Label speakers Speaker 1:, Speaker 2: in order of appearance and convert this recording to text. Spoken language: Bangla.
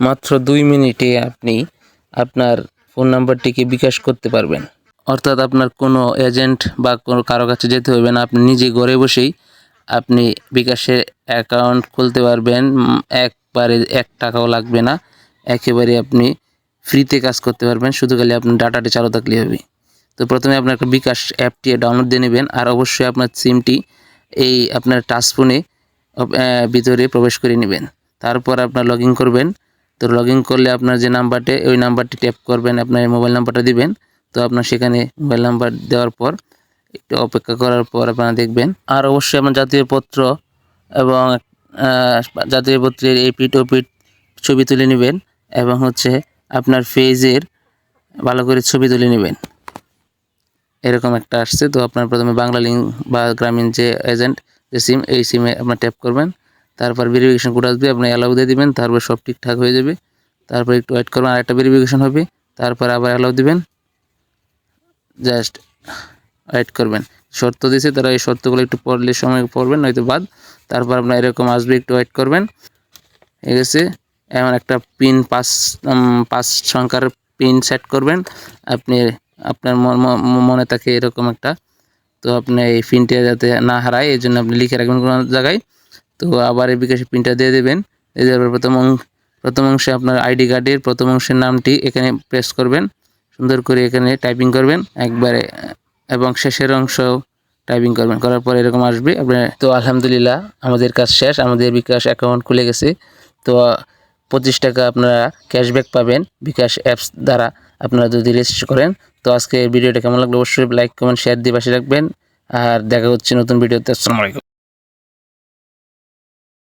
Speaker 1: মাত্র দুই মিনিটে আপনি আপনার ফোন নাম্বারটিকে বিকাশ করতে পারবেন। অর্থাৎ আপনার কোনো এজেন্ট বা কোনো কারও কাছে যেতে হবে না, আপনি নিজে ঘরে বসেই আপনি বিকাশে অ্যাকাউন্ট খুলতে পারবেন। একবারে এক টাকাও লাগবে না, একেবারে আপনি ফ্রিতে কাজ করতে পারবেন, শুধু খালি আপনার ডাটাটি চালু থাকলে হবে। তো প্রথমে আপনার একটা বিকাশ অ্যাপটি ডাউনলোড দিয়ে নেবেন, আর অবশ্যই আপনার সিমটি এই আপনার টাচ ফোনে ভিতরে প্রবেশ করে নেবেন। তারপর আপনার লগ করবেন তো লগ করলে আপনার যে নাম্বারটি ওই নাম্বারটি ট্যাপ করবেন, আপনার মোবাইল নাম্বারটা দিবেন। তো আপনার সেখানে মোবাইল নাম্বার দেওয়ার পর, একটু অপেক্ষা করার পর আপনারা দেখবেন। আর অবশ্যই আপনার জাতীয় পত্র এবং জাতীয় পত্রের এই পিট ও পিট ছবি তুলে নেবেন এবং হচ্ছে আপনার ফেজের ভালো করে ছবি তুলে নেবেন। এরকম একটা আসছে। তো আপনার প্রথমে বাংলা লিঙ্ক বা গ্রামীণ যে এজেন্ট যে সিম এই সিমে আপনার ট্যাপ করবেন। তারপর ভেরিফিকেশন কোড আসবে, আপনি অ্যালাউ দিয়ে দিবেন, তারপর সব ঠিকঠাক হয়ে যাবে। তারপর একটু ওয়েট করবেন আরেকটা ভেরিফিকেশন হবে, তারপর আবার অ্যালাউ দিবেন। জাস্ট ওয়েট করবেন। শর্ত দিয়েছে তারা এই শর্তগুলো একটু পড়লে সময় পড়বেন নয়তো বাদ। তারপর আপনার এরকম আসবে, একটু ওয়েট করবেন। ঠিক আছে? এমন একটা পিন পাঁচ পাঁচ সংখ্যার পিন সেট করবেন। আপনি, আপনার মনে থাকে এরকম একটা। তো আপনি এই পিনটা যাতে না হারায় এই জন্য আপনি লিখে রাখবেন কোনো জায়গায়। তো আবার এই বিকাশে পিনটা দিয়ে দেবেন। দিয়ে দেওয়ার পর প্রথম প্রথম অংশে আপনার আইডি কার্ডের প্রথম অংশের নামটি এখানে প্রেস করবেন। সুন্দর করে এখানে টাইপিং করবেন। একবারে, এবং শেষের অংশ টাইপিং করবেন। করার পর এরকম আসবে। আপনার তো আলহামদুলিল্লাহ, আমাদের কাজ শেষ। আমাদের বিকাশ অ্যাকাউন্ট খুলে গেছে। তো পঁচিশ টাকা আপনারা ক্যাশব্যাক পাবেন বিকাশ অ্যাপস দ্বারা আপনারা যদি রেজিস্টার করেন। তো আজকে ভিডিওটা কেমন লাগল? অবশ্যই লাইক কমেন্ট শেয়ার দিয়ে পাশে রাখবেন। আর দেখা হচ্ছে নতুন ভিডিওতে। আসসালামু আলাইকুম।